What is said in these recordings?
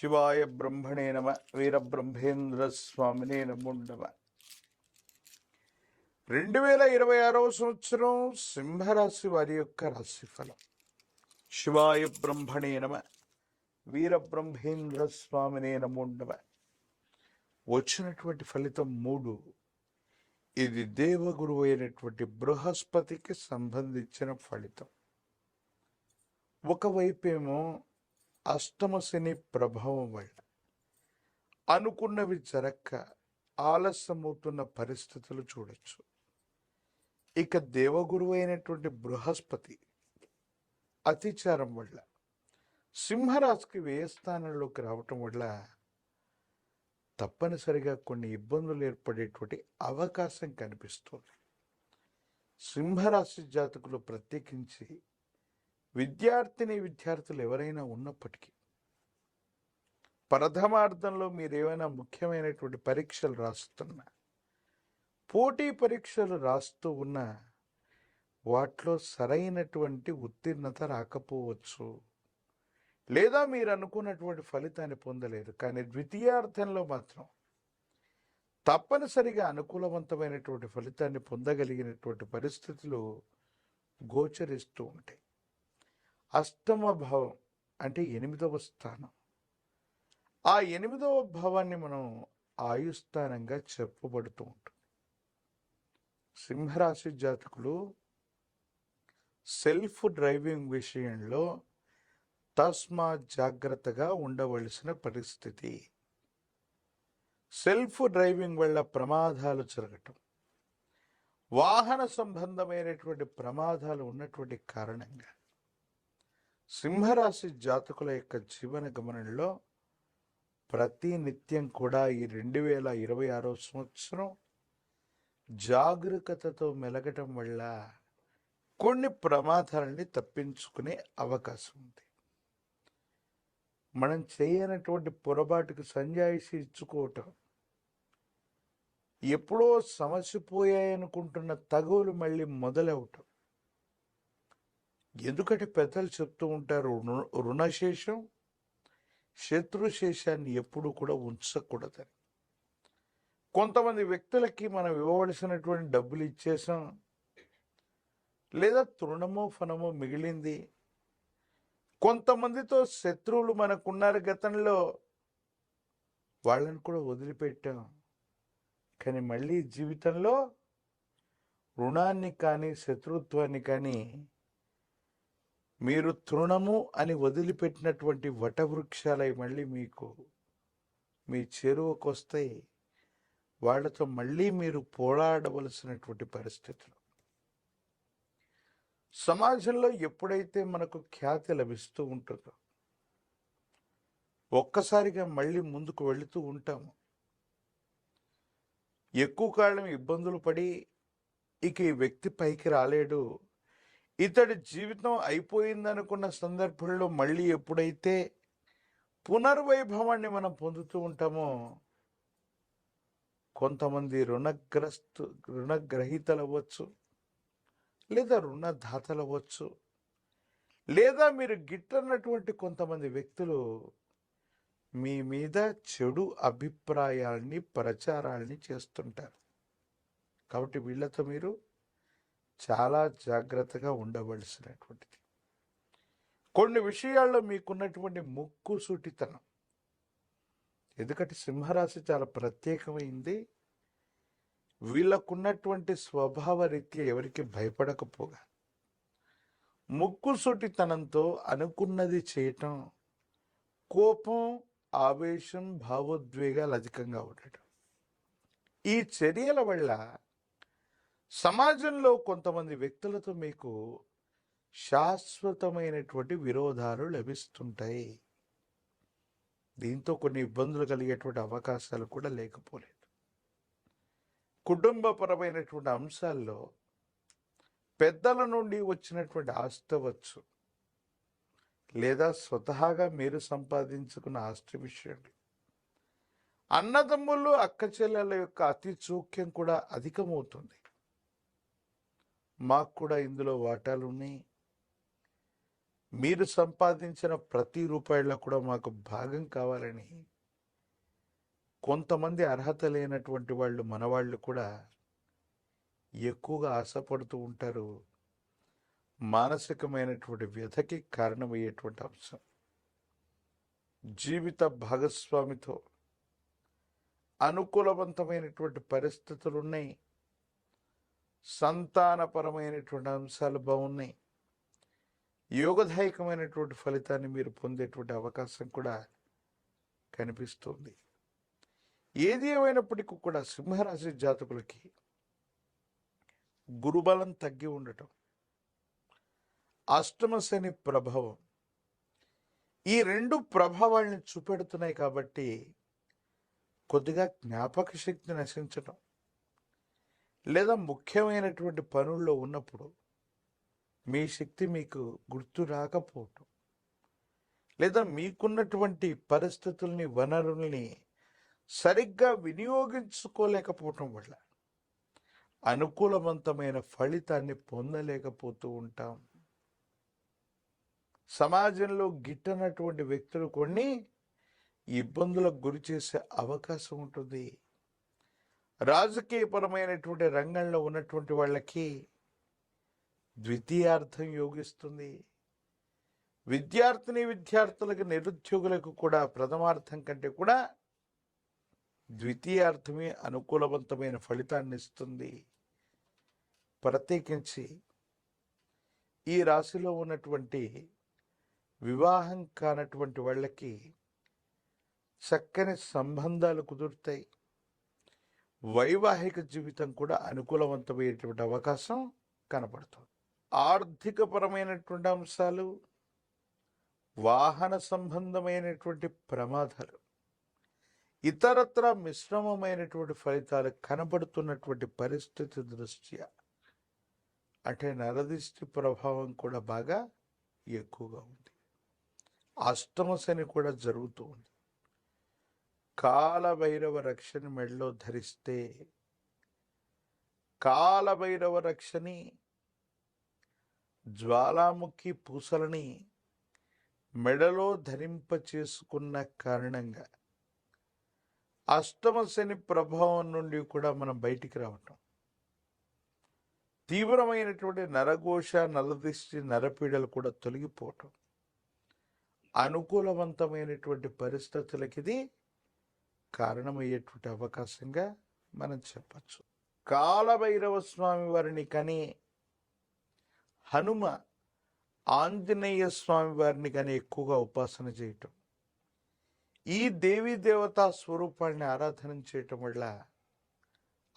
శివాయ బ్రహ్మణే నమ వీరబ్రహ్మేంద్ర స్వామినే నమో. రెండు వేల ఇరవై ఆరవ సంవత్సరం సింహరాశి వారి యొక్క రాశిఫలం. శివాయ బ్రహ్మణే నమ వీరబ్రహ్మేంద్ర స్వామినే నమో. వచ్చినటువంటి ఫలితం మూడు. ఇది దేవగురువు అయినటువంటి బృహస్పతికి సంబంధించిన ఫలితం. ఒకవైపేమో అష్టమ శని ప్రభావం వల్ల అనుకున్నవి జరక్క ఆలస్యమవుతున్న పరిస్థితులు చూడొచ్చు. ఇక దేవగురువు అయినటువంటి బృహస్పతి అతిచారం వల్ల సింహరాశికి వ్యయస్థానంలోకి రావటం వల్ల తప్పనిసరిగా కొన్ని ఇబ్బందులు ఏర్పడేటువంటి అవకాశం కనిపిస్తుంది. సింహరాశి జాతకులు ప్రత్యేకించి విద్యార్థిని విద్యార్థులు ఎవరైనా ఉన్నప్పటికీ ప్రథమార్థంలో మీరు ఏమైనా ముఖ్యమైనటువంటి పరీక్షలు రాస్తున్నా పోటీ పరీక్షలు రాస్తూ ఉన్నా వాటిలో సరైనటువంటి ఉత్తీర్ణత రాకపోవచ్చు. లేదా మీరు అనుకున్నటువంటి ఫలితాన్ని పొందలేరు. కానీ ద్వితీయార్థంలో మాత్రం తప్పనిసరిగా అనుకూలవంతమైనటువంటి ఫలితాన్ని పొందగలిగినటువంటి పరిస్థితులు గోచరిస్తూ ఉంటాయి. అష్టమ భావం అంటే ఎనిమిదవ స్థానం. ఆ ఎనిమిదవ భావాన్ని మనం ఆయుస్థానంగా చెప్పబడుతూ ఉంటుంది. సింహరాశి జాతకులు సెల్ఫ్ డ్రైవింగ్ విషయంలో తస్మా జాగ్రత్తగా ఉండవలసిన పరిస్థితి. సెల్ఫ్ డ్రైవింగ్ వల్ల ప్రమాదాలు జరగటం. వాహన సంబంధమైనటువంటి ప్రమాదాలు ఉన్నటువంటి కారణంగా సింహరాశి జాతకుల యొక్క జీవన గమనంలో ప్రతి నిత్యం కూడా ఈ రెండు వేల ఇరవై ఆరో సంవత్సరం జాగరూకతతో మెలగటం వల్ల కొన్ని ప్రమాదాలని తప్పించుకునే అవకాశం ఉంది. మనం చేయనటువంటి పొరపాటుకు సంజాయిషి ఇచ్చుకోవటం ఎప్పుడో సమస్య పోయాయనుకుంటున్న తగువులు మళ్ళీ మొదలవటం ఎందుకంటే పెద్దలు చెప్తూ ఉంటారు రుణశేషం శత్రుశేషాన్ని ఎప్పుడూ కూడా ఉంచకూడదని. కొంతమంది వ్యక్తులకి మనం ఇవ్వవలసినటువంటి డబ్బులు ఇచ్చేసాం లేదా తృణమో ఫనమో మిగిలింది. కొంతమందితో శత్రువులు మనకున్నారు గతంలో వాళ్ళని కూడా వదిలిపెట్టాం. కానీ మళ్ళీ జీవితంలో రుణాన్ని కానీ శత్రుత్వాన్ని కానీ మీరు తృణము అని వదిలిపెట్టినటువంటి వటవృక్షాలై మళ్ళీ మీకు మీ చెరువుకు వస్తాయి వాళ్ళతో మళ్ళీ మీరు పోరాడవలసినటువంటి పరిస్థితులు. సమాజంలో ఎప్పుడైతే మనకు ఖ్యాతి లభిస్తూ ఉంటుందో ఒక్కసారిగా మళ్ళీ ముందుకు వెళుతూ ఉంటాము. ఎక్కువ కాలం ఇబ్బందులు పడి ఇక ఈ వ్యక్తి పైకి రాలేడు. ఇతడి జీవితం అయిపోయిందనుకున్న సందర్భంలో మళ్ళీ ఎప్పుడైతే పునర్వైభవాన్ని మనం పొందుతూ ఉంటామో కొంతమంది రుణగ్రస్తు రుణగ్రహీతలు అవ్వచ్చు లేదా రుణదాతలు అవ్వచ్చు లేదా మీరు గిట్టన్నటువంటి కొంతమంది వ్యక్తులు మీ మీద చెడు అభిప్రాయాల్ని ప్రచారాల్ని చేస్తుంటారు. కాబట్టి వీళ్ళతో మీరు చాలా జాగ్రత్తగా ఉండవలసినటువంటిది. కొన్ని విషయాల్లో మీకున్నటువంటి ముక్కు సూటితనం. ఎందుకంటే సింహరాశి చాలా ప్రత్యేకమైంది. వీళ్ళకున్నటువంటి స్వభావ రీత్యా ఎవరికి భయపడకపోగా. ముక్కు సూటితనంతో అనుకున్నది చేయటం కోపం ఆవేశం భావోద్వేగాలు అధికంగా ఉండటం. ఈ చర్యల వల్ల సమాజంలో కొంతమంది వ్యక్తులతో మీకు శాశ్వతమైనటువంటి విరోధాలు లభిస్తుంటాయి. దీంతో కొన్ని ఇబ్బందులు కలిగేటువంటి అవకాశాలు కూడా లేకపోలేదు. కుటుంబపరమైనటువంటి అంశాల్లో పెద్దల నుండి వచ్చినటువంటి ఆస్తి లేదా స్వతహాగా మీరు సంపాదించుకున్న ఆస్తి విషయంలో. అన్నదమ్ములు అక్క చెల్లెల యొక్క అతి చూక్యం కూడా అధికమవుతుంది. మాకు కూడా ఇందులో వాటాలు ఉన్నాయి మీరు సంపాదించిన ప్రతి రూపాయల్లో కూడా మాకు భాగం కావాలని కొంతమంది అర్హత లేనటువంటి వాళ్ళు మనవాళ్ళు కూడా ఎక్కువగా ఆశపడుతూ ఉంటారు. మానసికమైనటువంటి వ్యధకి కారణమయ్యేటువంటి అంశం. జీవిత భాగస్వామితో అనుకూలవంతమైనటువంటి పరిస్థితులు ఉన్నాయి సంతానపరమైనటువంటి అంశాలు బాగున్నాయి. యోగదాయకమైనటువంటి ఫలితాన్ని మీరు పొందేటువంటి అవకాశం కూడా కనిపిస్తుంది. ఏది ఏమైనప్పటికీ కూడా సింహరాశి జాతకులకి గురుబలం తగ్గి ఉండటం అష్టమ శని ప్రభావం ఈ రెండు ప్రభావాల్ని చూపెడుతున్నాయి కాబట్టి కొద్దిగా జ్ఞాపక శక్తి నశించటం లేదా ముఖ్యమైనటువంటి పనుల్లో ఉన్నప్పుడు మీ శక్తి మీకు గుర్తు రాకపోవటం లేదా మీకున్నటువంటి పరిస్థితుల్ని వనరుల్ని సరిగ్గా వినియోగించుకోలేకపోవటం వల్ల అనుకూలవంతమైన ఫలితాన్ని పొందలేకపోతూ ఉంటాం. సమాజంలో గిట్టనటువంటి వ్యక్తులు కొన్ని ఇబ్బందులకు గురి చేసే అవకాశం ఉంటుంది. రాజకీయపరమైనటువంటి రంగంలో ఉన్నటువంటి వాళ్ళకి ద్వితీయార్థం యోగిస్తుంది. విద్యార్థిని విద్యార్థులకు నిరుద్యోగులకు కూడా ప్రథమార్థం కంటే కూడా ద్వితీయార్థమే అనుకూలవంతమైన ఫలితాన్ని ఇస్తుంది. ప్రత్యేకించి ఈ రాశిలో ఉన్నటువంటి వివాహం కానటువంటి వాళ్ళకి చక్కని సంబంధాలు కుదురుతాయి. వైవాహిక జీవితం కూడా అనుకూలవంతమయ్యేటువంటి అవకాశం కనపడుతుంది. ఆర్థికపరమైనటువంటి అంశాలు వాహన సంబంధమైనటువంటి ప్రమాదాలు ఇతరత్ర మిశ్రమమైనటువంటి ఫలితాలు కనబడుతున్నటువంటి పరిస్థితి దృష్ట్యా అంటే నరదిష్టి ప్రభావం కూడా బాగా ఎక్కువగా ఉంది. అష్టమ శని కూడా జరుగుతూ ఉంది. కాలభైరవ రక్షణ మెడలో ధరిస్తే కాలభైరవ రక్షని జ్వాలాముఖి పూసలని మెడలో ధరింప చేసుకున్న కారణంగా అష్టమ శని ప్రభావం నుండి కూడా మనం బయటికి రావటం. తీవ్రమైనటువంటి నరఘోష నలదిష్టి నరపీడలు కూడా తొలగిపోవటం. అనుకూలవంతమైనటువంటి పరిస్థితులకి ఇది కారణమయ్యేటువంటి అవకాశంగా మనం చెప్పచ్చు. కాలభైరవ స్వామి వారిని కానీ హనుమ ఆంజనేయ స్వామి వారిని కానీ ఎక్కువగా ఉపాసన చేయటం ఈ దేవీ దేవతా స్వరూపాన్ని ఆరాధన చేయటం వల్ల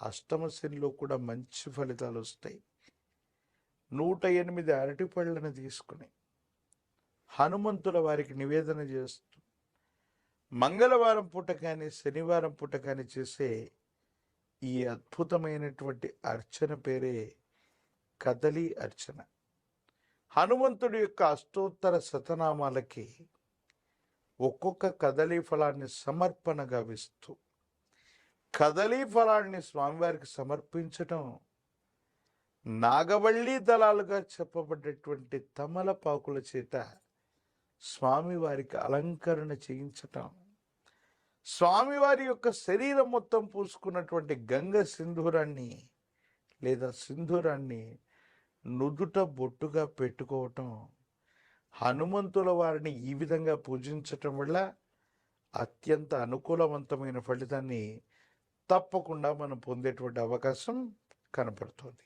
అష్టమశనిలో కూడా మంచి ఫలితాలు వస్తాయి. నూట ఎనిమిది అరటి పళ్ళను తీసుకుని హనుమంతుల వారికి నివేదన చేస్తూ మంగళవారం పూట కానీ శనివారం పూట కానీ చేసే ఈ అద్భుతమైనటువంటి అర్చన పేరే కదలి అర్చన. హనుమంతుడి యొక్క అష్టోత్తర శతనామాలకి ఒక్కొక్క కదలీ ఫలాన్ని సమర్పణగా విస్తూ కదలీ ఫలాన్ని స్వామివారికి సమర్పించటం నాగవళ్ళీ దళాలుగా చెప్పబడ్డటువంటి తమలపాకుల చేత స్వామివారికి అలంకరణ చేయించటం. స్వామివారి యొక్క శరీరం మొత్తం పూసుకున్నటువంటి గంగ సింధూరాన్ని లేదా సింధూరాన్ని నుదుట బొట్టుగా పెట్టుకోవటం హనుమంతుల వారిని ఈ విధంగా పూజించటం వల్ల అత్యంత అనుకూలవంతమైన ఫలితాన్ని తప్పకుండా మనం పొందేటువంటి అవకాశం కనపడుతుంది.